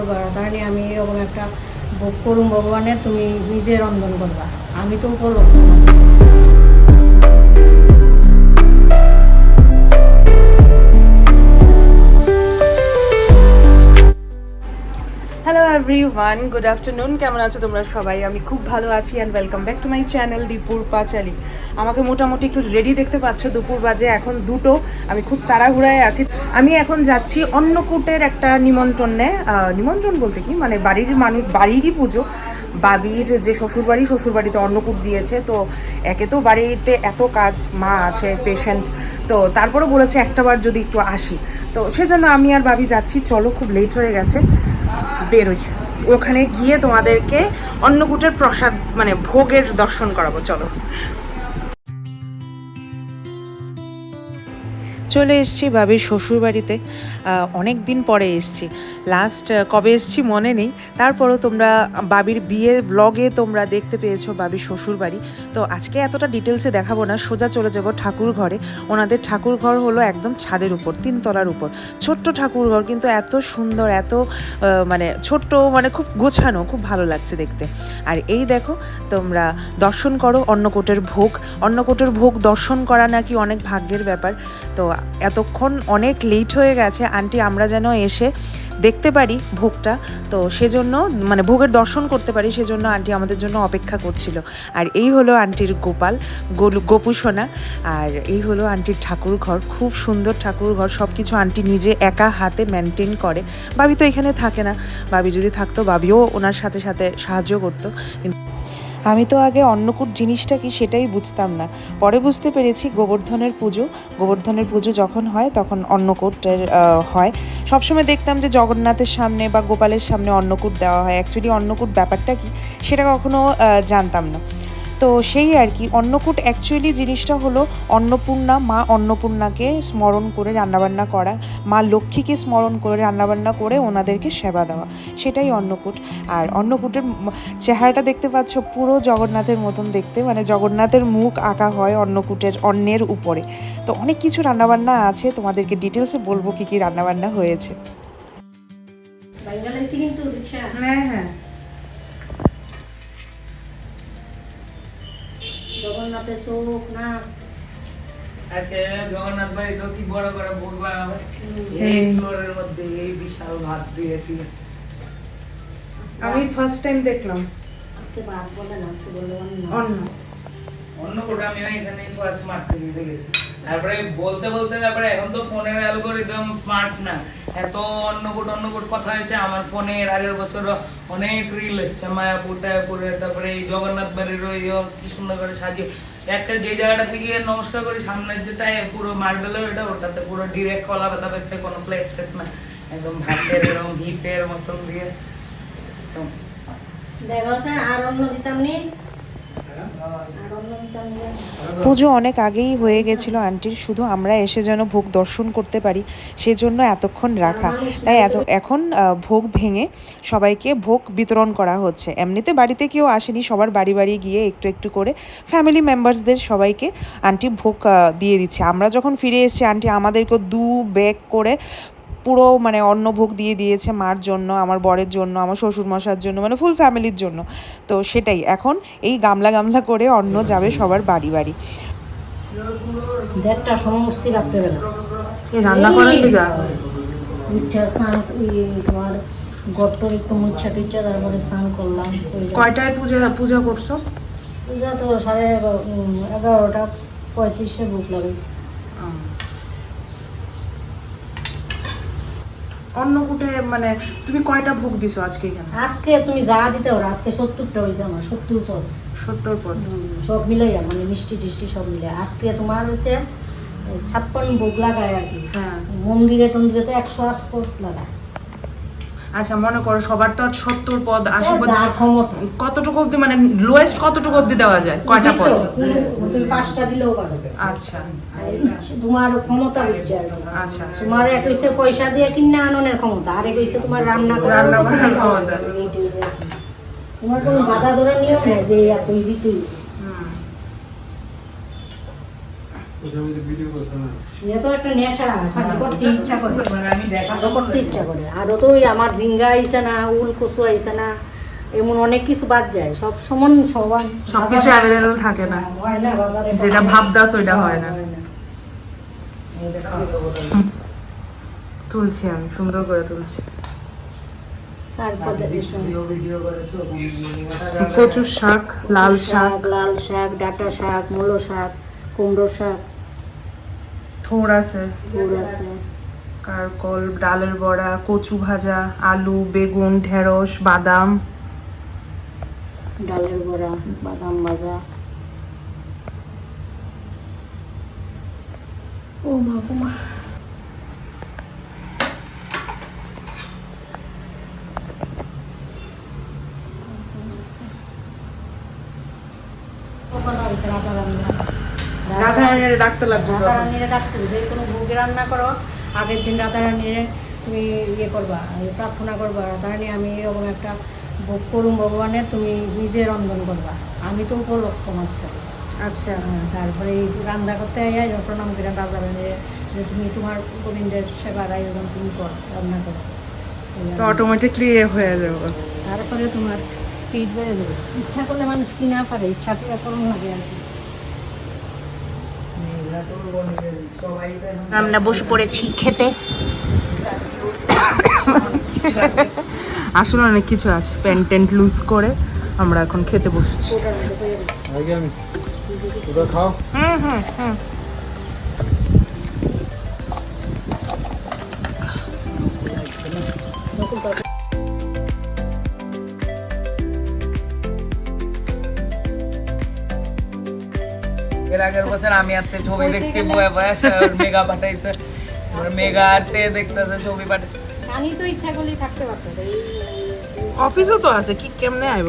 করবা, তাহলে আমি এরকম একটা ভোগ করুম ভগবানের, তুমি নিজে রন্ধন করবা। আমি তো উপলক্ষ হ্যালো এভরিওয়ান গুড আফটারনুন কেমন আছো তোমরা সবাই? আমি খুব ভালো আছি and welcome back to my channel দীপুর পাঁচালি আমাকে মোটামুটি একটু রেডি দেখতে পাচ্ছ, দুপুর বাজে, এখন দুটো। আমি খুব তাড়াহুড়ায় আছি। আমি এখন যাচ্ছি অন্নকূটের একটা নিমন্ত্রণে নিমন্ত্রণ বলতে কি? মানে বাড়ির মানুষ, বাড়িরই পুজো। বাবির যে শ্বশুরবাড়ি শ্বশুরবাড়িতে অন্নকূট দিয়েছে, তো একে তো বাড়িতে এত কাজ, মা আছে পেশেন্ট তো তারপরে বলেছে একটা বার যদি একটু আসি। তো সেজন্য আমি আর বাবি যাচ্ছি। চলো, খুব লেট হয়ে গেছে। বেরোই। ওখানে গিয়ে তোমাদেরকে অন্নকূটের প্রসাদ মানে ভোগের দর্শন করাবো, চলো। চলে এসেছি বাবির শ্বশুরবাড়িতে। অনেক দিন পরে এসছি। লাস্ট কবে এসছি মনে নেই। তারপরও তোমরা, বাবির বিয়ের ব্লগে তোমরা দেখতে পেয়েছ বাবির শ্বশুরবাড়ি তো আজকে এতটা ডিটেলসে দেখাবো না, সোজা চলে যাব ঠাকুর ঘরে। ওনাদের ঠাকুর ঘর হলো একদম ছাদের উপর তিনতলার উপর। ছোট্ট ঠাকুর ঘর, কিন্তু এত সুন্দর, এত মানে ছোট্ট মানে খুব গোছানো, খুব ভালো লাগছে দেখতে। আর এই দেখো, তোমরা দর্শন করো অন্নকোটের ভোগ। অন্নকোটের ভোগ দর্শন করা নাকি অনেক ভাগ্যের ব্যাপার। তো এতক্ষণ অনেক লেট হয়ে গেছে আন্টি, আমরা যেন এসে দেখতে পারি ভোগটা। তো সেজন্য মানে ভোগের দর্শন করতে পারি, সেজন্য আন্টি আমাদের জন্য অপেক্ষা করছিল। আর এই হলো আন্টির গোপাল, গোলু গোপুসোনা আর এই হলো আন্টির ঠাকুর ঘর, খুব সুন্দর ঠাকুর ঘর। সব কিছু আন্টি নিজে একা হাতে মেনটেন করে। বাবি তো এখানে থাকে না। বাবি যদি থাকতো, বাবিও ওনার সাথে সাথে সাহায্য করতো। কিন্তু আমি তো আগে অন্নকূট জিনিসটা কি সেটাই বুঝতাম না। পরে বুঝতে পেরেছি গোবর্ধনের পুজো। গোবর্ধনের পুজো যখন হয় তখন অন্নকূটের হয়। সবসময় দেখতাম যে জগন্নাথের সামনে বা গোপালের সামনে অন্নকূট দেওয়া হয়। অ্যাকচুয়ালি অন্নকূট ব্যাপারটা কি সেটা কখনো জানতাম না। তো সেই আর কি অন্নকূট অ্যাকচুয়ালি জিনিসটা হলো অন্নপূর্ণা মা অন্নপূর্ণাকে স্মরণ করে রান্নাবান্না করা মা লক্ষ্মীকে স্মরণ করে রান্নাবান্না করে ওনাদেরকে সেবা দেওয়া সেটাই অন্নকূট। আর অন্নকূটের চেহারাটা দেখতে পাচ্ছ পুরো জগন্নাথের মতন দেখতে মানে জগন্নাথের মুখ আঁকা হয় অন্নকূটের অন্নের উপরে। তো অনেক কিছু রান্নাবান্না আছে তোমাদেরকে ডিটেলসে বলব কি কি রান্নাবান্না হয়েছে। হ্যাঁ হ্যাঁ। জগন্নাথের চোখ না আজকে জগন্নাথ ভাই তো কি বড় হুম। এই ফ্লোরের মধ্যে এই বিশাল ভাত দিয়ে দিয়ে আমি ফার্স্ট টাইম দেখলাম। আজকে ভাত বলে না আজকে বলে অন্য। অন্য। কোটা আমি এখানে ফার্স্ট দিতে গেছি তারপরে বলতে বলতে তারপরে এখন তো ফোনের অ্যালগোরিদম স্মার্ট না। এত অন্য কোট অন্য কোট কথা হয়েছে আমার ফোনে, এর আগের বছর অনেক রিল এসছে, মায়াপুর, টায়াপুরে, তারপরে এই জগন্নাথ বাড়ির ওই কি সুন্দর করে সাজিয়ে একটা যে জায়গাটা থেকে নমস্কার করি, সামনের যে যেটাই পুরো মার্বেলের ওটা, ওটাতে পুরো ডিরেক্ট কলা পাতা পেতে কোনো প্লেট ফ্লেট না একদম ভাতের এরকম হিপের মতন দিয়ে, একদম। দেখা হচ্ছে আর অন্য দিতাম নি আর অন্য দিতাম নি পুজো অনেক আগেই হয়ে গেছিল আন্টির শুধু আমরা এসে যেন ভোগ দর্শন করতে পারি, সেজন্য এতক্ষণ রাখা। তাই এত, এখন ভোগ ভেঙে সবাইকে ভোগ বিতরণ করা হচ্ছে। এমনিতে বাড়িতে কেউ আসেনি, সবার বাড়ি বাড়ি গিয়ে একটু একটু করে ফ্যামিলি মেম্বার্সদের সবাইকে আন্টি ভোগ দিয়ে দিচ্ছে। আমরা যখন ফিরে এসেছি, আন্টি আমাদেরকে দু ব্যাগ করে পুরো মানে অন্ন ভোগ দিয়ে দিয়েছে মার জন্য আমার বরের জন্য আমার শ্বশুর মশার জন্য মানে ফুল ফ্যামিলির জন্য। তো সেটাই এখন এই গামলা গামলা করে অন্ন যাবে সবার বাড়ি বাড়ি। দেড়টার সময় উঠছি রাত্রেবেলা। রান্না করার লিগা? উঠে স্নান তোমার গট্টর একটু মুচ্ছা টুচ্ছা তারপরে স্নান করলাম কয়টায় পূজা পূজা করছ? পূজা তো সাড়ে এগারোটা পঁয়ত্রিশে বুক লাগাইছে। অন্নকূটে মানে তুমি কয়টা ভোগ দিছো আজকে এখানে? আজকে তুমি যা দিতে পারো আজকে সত্তরটা হয়েছে আমার সত্তর পদ। সত্তর পদ। সব মিলাইয়া মানে মিষ্টি টিষ্টি সব মিলে আজকে তোমার হচ্ছে ছাপ্পান্ন ভোগ লাগায় আর কি। হ্যাঁ। মন্দিরে টন্দিরে তো একশো আট পদ লাগায়। আচ্ছা মনে করো সবার তো আর সত্তর পদ আশি পদ কতটুকু অব্দি মানে লোয়েস্ট কতটুকু অব্দি দেওয়া যায়? কয়টা পদ? তুমি পাঁচটা দিলেও পারো আচ্ছা। তোমার ক্ষমতা বুঝছে আচ্ছা আচ্ছা। তোমার এক হইছে পয়সা দিয়ে কিনে আননের ক্ষমতা আর এক হইছে তোমার রান্না করার ক্ষমতা। তোমার কোনো বাধা ধরে নিয়ম নেই যে এত দিতেই হুম। তো একটা নেশা খালি করতে ইচ্ছা করে। আমি দেখা আরও তো ওই আমার জিঙ্গা আইসে না উল কচু আইসে না এমন অনেক কিছু বাদ যায়। সব সমান সমান। সবকিছু অ্যাভেলেবল থাকে না। যেটা ভাবদাস ওইটা হয় না। তুলছি আমি সুন্দর করে তুলছি। কচুর শাক লাল শাক। লাল শাক ডাটা শাক মূলো শাক কুমড়ো শাক। থোর আছে। আছে। কারকল ডালের বড়া কচু ভাজা আলু বেগুন ঢেঁড়স বাদাম। ডালের বড়া বাদাম ভাজা। ও মা ডাকতে লাগবে ডাকতে যে কোনো ভোগে রান্না করো আগের দিন তুমি ইয়ে করবা প্রার্থনা করবা রাধা রানী আমি এরকম একটা ভোগ করুম ভগবানের তুমি নিজে রন্ধন করবা। আমি তো উপলক্ষ মাত্র। আচ্ছা হ্যাঁ, তারপরে এই রান্না করতে আইয়া যখন প্রণাম রাধা রানীরে যে তুমি তোমার গোবিন্দের সেবার আয়োজন তুমি কর রান্না করো। তো অটোমেটিকলি এ হয়ে যাবে। তারপরে তোমার স্পিড বেড়ে যাবে। ইচ্ছা করলে মানুষ কি না পারে ইচ্ছা করে করুন লাগে আর কি। আমরা বসে পড়েছি খেতে। আসলে অনেক কিছু আছে। প্যান্ট টেন্ট লুজ করে আমরা এখন খেতে বসেছি। করে দিই। হুম হুম হুম এর আগের বছর আমি আজকে ছবি দেখছি বয়ে বয়ে মেগা পাঠাইছে। মেগা আজকে দেখতেছে ছবি পাঠাইছে আমি তো ইচ্ছা করলেই থাকতে পারতো অফিসও তো আছে কি কেমনে আইব?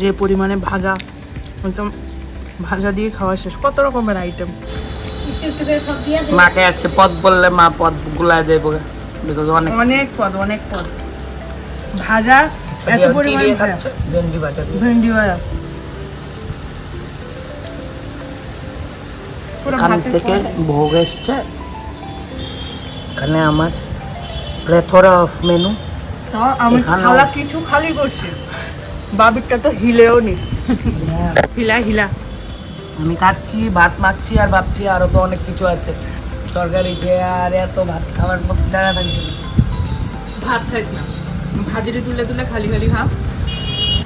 যে পরিমাণে ভাজা একদম ভাজা দিয়ে খাওয়া শেষ। কত রকমের আইটেম মাকে আজকে পদ বললে মা পদগুলা যাইব বিকজ অনেক অনেক পদ অনেক পদ। ভাজা এত পরিমাণে দিয়ে ভাজা। খাচ্ছে? ভেন্ডি ভাজা ভেন্ডি ভাজা। পুরো থেকে ভোগ এসছে। এখানে আমার প্লেথোরা অফ মেনু তা আমি খালা কিছু খালি করছি। বাবিরটা তো হিলেও নি। হিলা হিলা। আমি খাচ্ছি ভাত মাখছি আর ভাবছি আরও তো অনেক কিছু আছে। তরকারি খেয়ে আর এত ভাত খাওয়ার মধ্যে জায়গা থাকছে ভাত খাইস না। ভাজিটি তুলে তুলে খালি খালি খা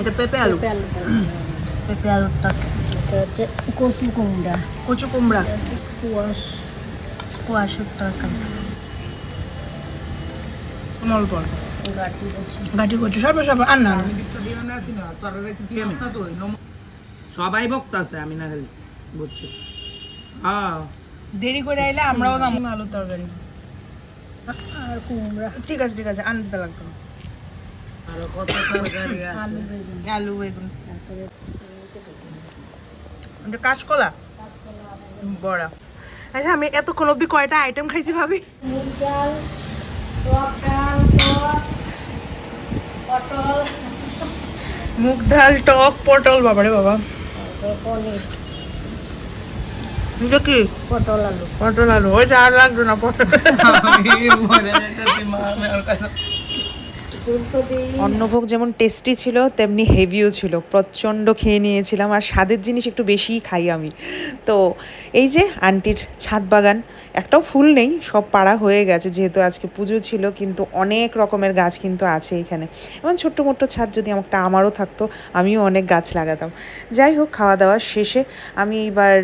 এটা পেঁপে আলু। পেঁপে আলু করে। পেঁপে আলুর তরকারি এটা হচ্ছে কচু কুমড়া। কচু কুমড়া। স্কোয়াশ কুয়াশার তরকারি। অল্প অল্প হচ্ছে গাঠি কচু সর্ব সর্ব আর না। সবাই বক্তাছে আমি না খালি বুঝছ দেরি করে আইলে আমরাও দাম আলুর তরকারি। আর কুমড়া। ঠিক আছে ঠিক আছে আনতে লাগবে না আরও কত তরকারি আছে? আলু বেগুন। আলু কাঁচকলা? বড়া। আচ্ছা আমি এতক্ষণ অবধি কয়টা আইটেম খাইছি ভাবি? মুগ ডাল টক ডাল পটল। মুগ ডাল টক পটল বাবারে বাবা। পনির। এটা কি? পটল আলু। পটল আলু। ওই আর লাগল না পটল। অন্নভোগ যেমন টেস্টি ছিল, তেমনি হেভিও ছিল। প্রচণ্ড খেয়ে নিয়েছিলাম আর স্বাদের জিনিস একটু বেশিই খাই আমি। তো এই যে আন্টির ছাদ বাগান, একটাও ফুল নেই, সব পাড়া হয়ে গেছে যেহেতু আজকে পুজো ছিল, কিন্তু অনেক রকমের গাছ কিন্তু আছে এখানে। এবং ছোট্ট মোট্ট ছাদ যদি একটা আমারও থাকতো, আমিও অনেক গাছ লাগাতাম। যাই হোক খাওয়া দাওয়া শেষে আমি এবার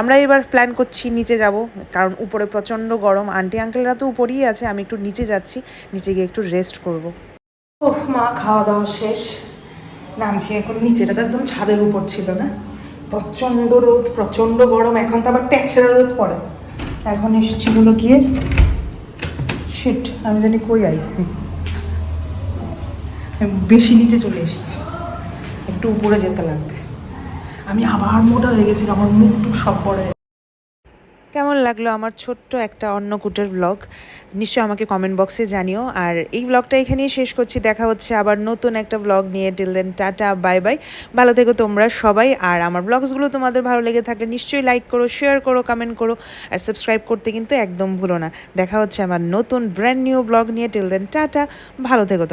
আমরা এবার প্ল্যান করছি নিচে যাব, কারণ উপরে প্রচণ্ড গরম। আন্টি আঙ্কেলরা তো উপরেই আছে, আমি একটু নিচে যাচ্ছি, নিচে গিয়ে একটু রেস্ট করব। ওহ, মা খাওয়া দাওয়া শেষ। নামছি এখন নিচেটা তো একদম ছাদের উপর ছিল না? প্রচণ্ড রোদ, প্রচণ্ড গরম। এখন তো আবার ট্যাচেরা রোদ পড়ে। এখন এসেছি হলো গিয়ে শিট আমি জানি কই আইসি। বেশি নিচে চলে এসেছি। একটু উপরে যেতে লাগবে। আমি আবার মোটা হয়ে গেছি আমার মুখ টুক সব পড়ে কেমন লাগল আমার ছোট্ট একটা অন্নকূটের ব্লগ নিশ্চয়ই আমাকে কমেন্ট বক্সে জানিও। আর এই ব্লগটা এখানেই শেষ করছি। দেখা হচ্ছে আবার নতুন একটা ব্লগ নিয়ে। Till then tata bye bye ভালো থেকো তোমরা সবাই। আর আমার ব্লগসগুলো তোমাদের ভালো লেগে থাকলে নিশ্চয়ই লাইক করো শেয়ার করো কমেন্ট করো। আর সাবস্ক্রাইব করতে কিন্তু একদম ভুলো না। দেখা হচ্ছে আমার নতুন ব্র্যান্ড নিউ ব্লগ নিয়ে। Till then tata. ভালো থেকো তোমরা।